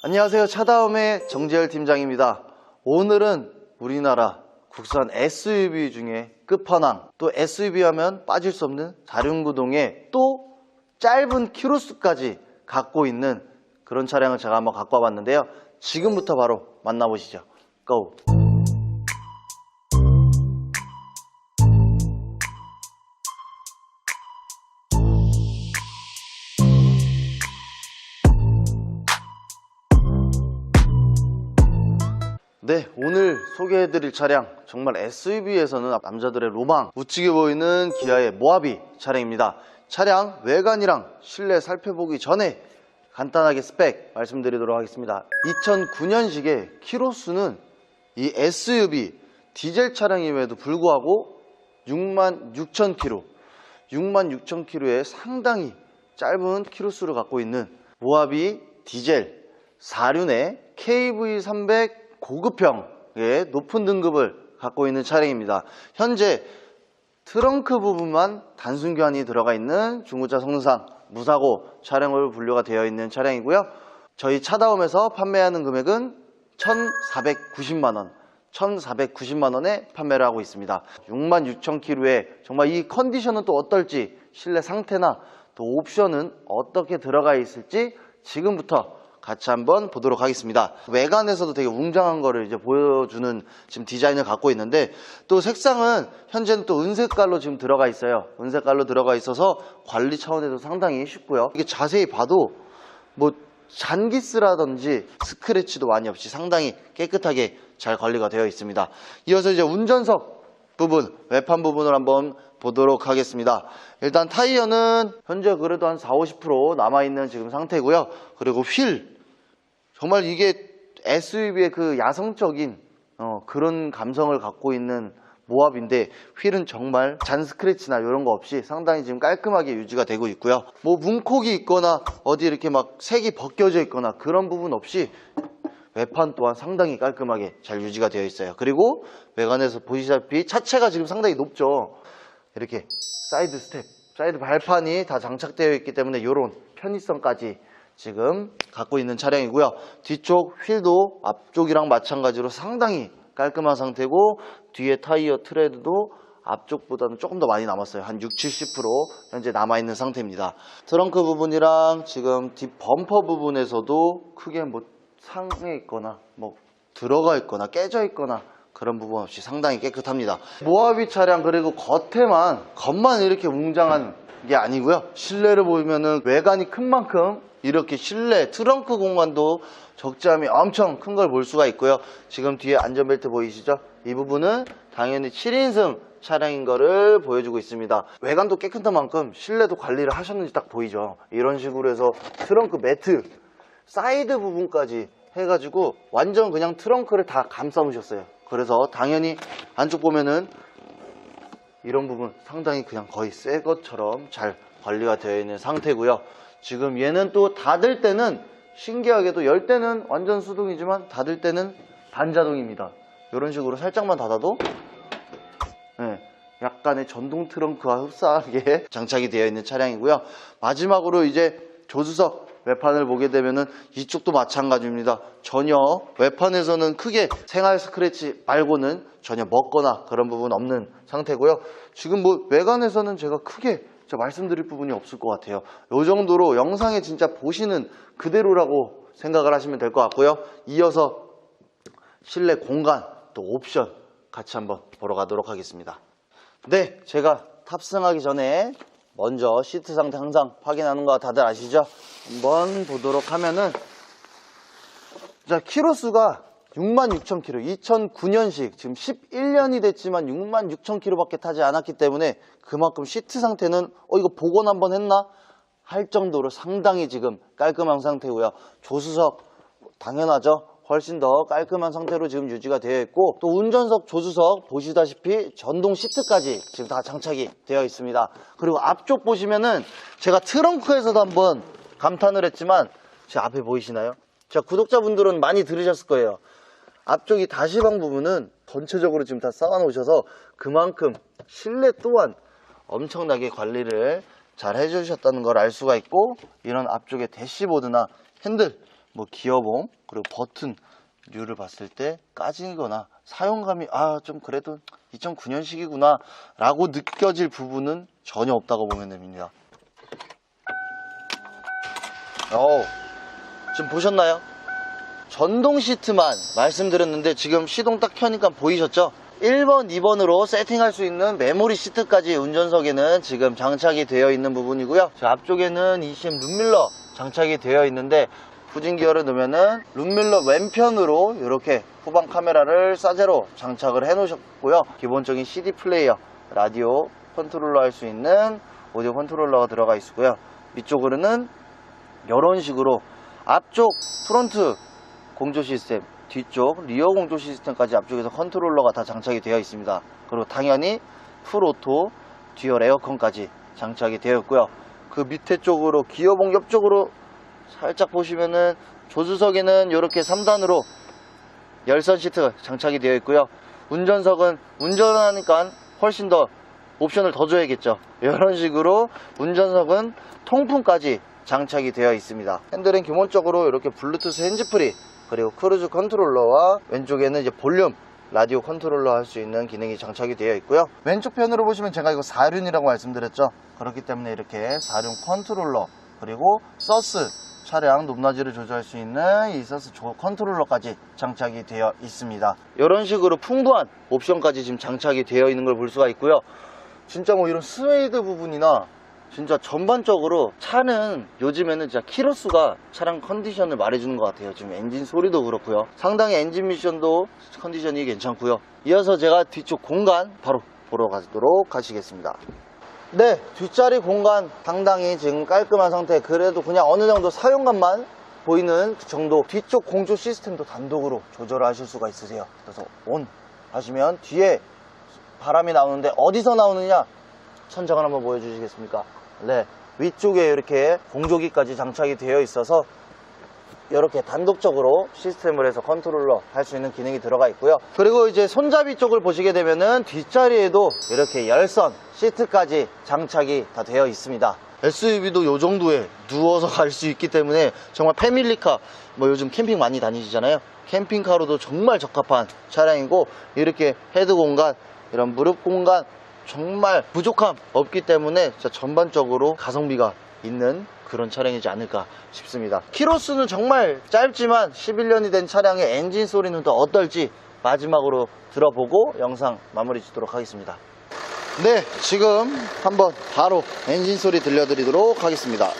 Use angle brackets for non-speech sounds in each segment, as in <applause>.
안녕하세요. 차다움의 정재열 팀장입니다. 오늘은 우리나라 국산 SUV 중에 끝판왕, 또 SUV 하면 빠질 수 없는 다륜구동의 또 짧은 키로수까지 갖고 있는 그런 차량을 제가 한번 갖고 와봤는데요. 지금부터 바로 만나보시죠. 고! 네, 오늘 소개해드릴 차량 정말 SUV에서는 남자들의 로망 우측에 보이는 기아의 모하비 차량입니다. 차량 외관이랑 실내 살펴보기 전에 간단하게 스펙 말씀드리도록 하겠습니다. 2009년식의 키로수는 이 SUV 디젤 차량임에도 불구하고 6만 6천 킬로, 6만 6천 킬로의 상당히 짧은 키로수를 갖고 있는 모하비 디젤 4륜의 KV300 고급형의 높은 등급을 갖고 있는 차량입니다. 현재 트렁크 부분만 단순 교환이 들어가 있는 중고차 성능상 무사고 차량으로 분류가 되어 있는 차량이고요. 저희 차다움에서 판매하는 금액은 1,490만 원, 1,490만 원에 판매를 하고 있습니다. 6만 6천 킬로에 정말 이 컨디션은 또 어떨지 실내 상태나 또 옵션은 어떻게 들어가 있을지 지금부터 같이 한번 보도록 하겠습니다. 외관에서도 되게 웅장한 거를 이제 보여주는 지금 디자인을 갖고 있는데 또 색상은 현재는 또 은색깔로 지금 들어가 있어요. 은색깔로 들어가 있어서 관리 차원에도 상당히 쉽고요. 이게 자세히 봐도 뭐 잔기스라든지 스크래치도 많이 없이 상당히 깨끗하게 잘 관리가 되어 있습니다. 이어서 이제 운전석 부분, 외판 부분을 한번 보도록 하겠습니다. 일단 타이어는 현재 그래도 한 4, 50% 남아있는 지금 상태고요. 그리고 휠, 정말 이게 SUV의 그 야성적인 어, 그런 감성을 갖고 있는 모합인데 휠은 정말 잔 스크래치나 이런 거 없이 상당히 지금 깔끔하게 유지가 되고 있고요. 뭐 문콕이 있거나 어디 이렇게 막 색이 벗겨져 있거나 그런 부분 없이 외판 또한 상당히 깔끔하게 잘 유지가 되어 있어요. 그리고 외관에서 보시다시피 차체가 지금 상당히 높죠. 이렇게 사이드 스텝, 사이드 발판이 다 장착되어 있기 때문에 이런 편의성까지 지금 갖고 있는 차량이고요. 뒤쪽 휠도 앞쪽이랑 마찬가지로 상당히 깔끔한 상태고 뒤에 타이어 트레드도 앞쪽보다는 조금 더 많이 남았어요. 한 6, 70% 현재 남아있는 상태입니다. 트렁크 부분이랑 지금 뒷 범퍼 부분에서도 크게 뭐 상해 있거나 뭐 들어가 있거나 깨져 있거나 그런 부분 없이 상당히 깨끗합니다. 모하비 차량 그리고 겉에만 겉만 이렇게 웅장한 게 아니고요. 실내를 보면은 외관이 큰 만큼 이렇게 실내 트렁크 공간도 적재함이 엄청 큰 걸 볼 수가 있고요. 지금 뒤에 안전벨트 보이시죠? 이 부분은 당연히 7인승 차량인 거를 보여주고 있습니다. 외관도 깨끗한 만큼 실내도 관리를 하셨는지 딱 보이죠? 이런 식으로 해서 트렁크 매트 사이드 부분까지 해가지고 완전 그냥 트렁크를 다 감싸 놓으셨어요. 그래서 당연히 안쪽 보면은 이런 부분 상당히 그냥 거의 새 것처럼 잘 관리가 되어 있는 상태고요. 지금 얘는 또 닫을 때는 신기하게도 열 때는 완전 수동이지만 닫을 때는 반자동입니다. 이런 식으로 살짝만 닫아도 네, 약간의 전동 트렁크와 흡사하게 <laughs> 장착이 되어 있는 차량이고요. 마지막으로 이제 조수석 외판을 보게 되면은 이쪽도 마찬가지입니다. 전혀 외판에서는 크게 생활 스크래치 말고는 전혀 먹거나 그런 부분 없는 상태고요. 지금 뭐 외관에서는 제가 크게 말씀드릴 부분이 없을 것 같아요. 이 정도로 영상에 진짜 보시는 그대로라고 생각을 하시면 될 것 같고요. 이어서 실내 공간 또 옵션 같이 한번 보러 가도록 하겠습니다. 네, 제가 탑승하기 전에 먼저 시트 상태 항상 확인하는 거 다들 아시죠? 한번 보도록 하면은 자 키로 수가 66,000km 2009년식 지금 11년이 됐지만 66,000km밖에 타지 않았기 때문에 그만큼 시트 상태는 어 이거 복원 한번 했나? 할 정도로 상당히 지금 깔끔한 상태고요. 조수석 당연하죠? 훨씬 더 깔끔한 상태로 지금 유지가 되어 있고 또 운전석 조수석 보시다시피 전동 시트까지 지금 다 장착이 되어 있습니다. 그리고 앞쪽 보시면은 제가 트렁크에서도 한번 감탄을 했지만 제 앞에 보이시나요? 자 구독자분들은 많이 들으셨을 거예요 앞쪽이 다시방 부분은 전체적으로 지금 다 쌓아 놓으셔서 그만큼 실내 또한 엄청나게 관리를 잘 해주셨다는 걸 알 수가 있고 이런 앞쪽에 대시보드나 핸들 뭐 기어봉 그리고 버튼 류를 봤을 때 까지거나 사용감이 아 좀 그래도 2009년식이구나 라고 느껴질 부분은 전혀 없다고 보면 됩니다. 어 지금 보셨나요? 전동 시트만 말씀드렸는데 지금 시동 딱 켜니까 보이셨죠? 1번, 2번으로 세팅할 수 있는 메모리 시트까지 운전석에는 지금 장착이 되어 있는 부분이고요. 저 앞쪽에는 ECM 룸밀러 장착이 되어 있는데 후진 기어를 넣으면은 룸밀러 왼편으로 이렇게 후방 카메라를 싸제로 장착을 해 놓으셨고요. 기본적인 CD 플레이어, 라디오 컨트롤러 할 수 있는 오디오 컨트롤러가 들어가 있고요. 위쪽으로는 이런 식으로 앞쪽 프론트 공조 시스템, 뒤쪽 리어 공조 시스템까지 앞쪽에서 컨트롤러가 다 장착이 되어 있습니다. 그리고 당연히 풀오토 듀얼 에어컨까지 장착이 되어 있고요. 그 밑에 쪽으로 기어봉 옆쪽으로 살짝 보시면은 조수석에는 이렇게 3단으로 열선 시트 장착이 되어 있고요. 운전석은 운전하니까 훨씬 더 옵션을 더 줘야겠죠. 이런 식으로 운전석은 통풍까지 장착이 되어 있습니다. 핸들은 기본적으로 이렇게 블루투스 핸즈프리 그리고 크루즈 컨트롤러와 왼쪽에는 이제 볼륨 라디오 컨트롤러 할 수 있는 기능이 장착이 되어 있고요. 왼쪽 편으로 보시면 제가 이거 4륜이라고 말씀드렸죠. 그렇기 때문에 이렇게 4륜 컨트롤러 그리고 서스 차량 높낮이를 조절할 수 있는 이 서스 조- 컨트롤러까지 장착이 되어 있습니다. 이런 식으로 풍부한 옵션까지 지금 장착이 되어 있는 걸 볼 수가 있고요. 진짜 뭐 이런 스웨이드 부분이나 진짜 전반적으로 차는 요즘에는 진짜 키로수가 차량 컨디션을 말해주는 것 같아요. 지금 엔진 소리도 그렇고요. 상당히 엔진 미션도 컨디션이 괜찮고요. 이어서 제가 뒤쪽 공간 바로 보러 가도록 하시겠습니다. 네, 뒷자리 공간 상당히 지금 깔끔한 상태. 그래도 그냥 어느 정도 사용감만 보이는 정도. 뒤쪽 공조 시스템도 단독으로 조절하실 수가 있으세요. 그래서 온 하시면 뒤에 바람이 나오는데 어디서 나오느냐? 천장을 한번 보여주시겠습니까? 네, 위쪽에 이렇게 공조기까지 장착이 되어 있어서 이렇게 단독적으로 시스템을 해서 컨트롤러 할 수 있는 기능이 들어가 있고요. 그리고 이제 손잡이 쪽을 보시게 되면은 뒷자리에도 이렇게 열선 시트까지 장착이 다 되어 있습니다. SUV도 이 정도에 누워서 <laughs> 갈 수 있기 때문에 정말 패밀리카 뭐 요즘 캠핑 많이 다니시잖아요. 캠핑카로도 정말 적합한 차량이고 이렇게 헤드 공간 이런 무릎 공간 정말 부족함 없기 때문에 진짜 전반적으로 가성비가 있는 그런 차량이지 않을까 싶습니다. 키로수는 정말 짧지만 11년이 된 차량의 엔진 소리는 또 어떨지 마지막으로 들어보고 영상 마무리 짓도록 하겠습니다. 네, 지금 한번 바로 엔진 소리 들려드리도록 하겠습니다.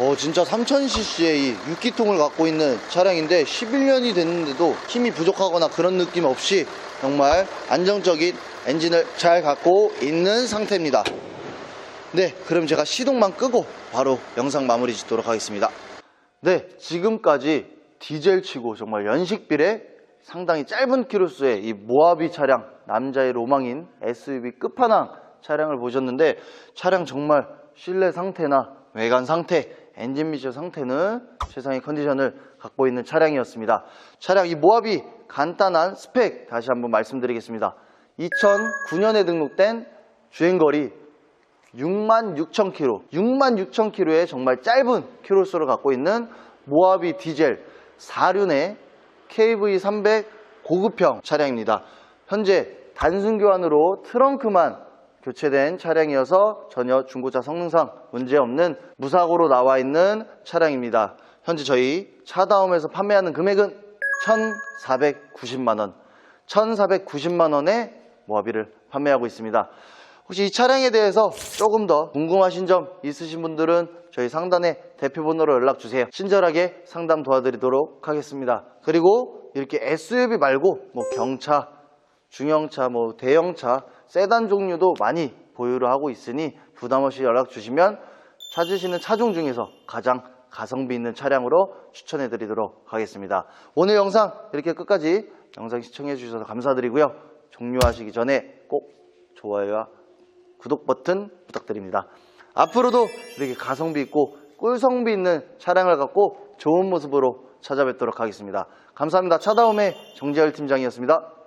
어, 진짜 3000cc의 이 6기통을 갖고 있는 차량인데 11년이 됐는데도 힘이 부족하거나 그런 느낌 없이 정말 안정적인 엔진을 잘 갖고 있는 상태입니다. 네, 그럼 제가 시동만 끄고 바로 영상 마무리 짓도록 하겠습니다. 네, 지금까지 디젤 치고 정말 연식빌에 상당히 짧은 키로수의 이 모하비 차량, 남자의 로망인 SUV 끝판왕 차량을 보셨는데 차량 정말 실내 상태나 외관 상태, 엔진 미션 상태는 최상의 컨디션을 갖고 있는 차량이었습니다. 차량 이 모하비 간단한 스펙 다시 한번 말씀드리겠습니다. 2009년에 등록된 주행거리 6만 6천 킬로, 6만 6천 킬로의 정말 짧은 키로수를 갖고 있는 모하비 디젤 4륜의 KV300 고급형 차량입니다. 현재 단순 교환으로 트렁크만 교체된 차량이어서 전혀 중고차 성능상 문제없는 무사고로 나와 있는 차량입니다. 현재 저희 차다움에서 판매하는 금액은 1,490만원, 1,490만원에 모하비를 판매하고 있습니다. 혹시 이 차량에 대해서 조금 더 궁금하신 점 있으신 분들은 저희 상단에 대표 번호로 연락 주세요. 친절하게 상담 도와드리도록 하겠습니다. 그리고 이렇게 SUV 말고 뭐 경차, 중형차, 뭐 대형차, 세단 종류도 많이 보유를 하고 있으니 부담 없이 연락 주시면 찾으시는 차종 중에서 가장 가성비 있는 차량으로 추천해 드리도록 하겠습니다. 오늘 영상 이렇게 끝까지 영상 시청해 주셔서 감사드리고요. 종료하시기 전에 꼭 좋아요와 구독 버튼 부탁드립니다. 앞으로도 이렇게 가성비 있고 꿀성비 있는 차량을 갖고 좋은 모습으로 찾아뵙도록 하겠습니다. 감사합니다. 차다움의 정재열 팀장이었습니다.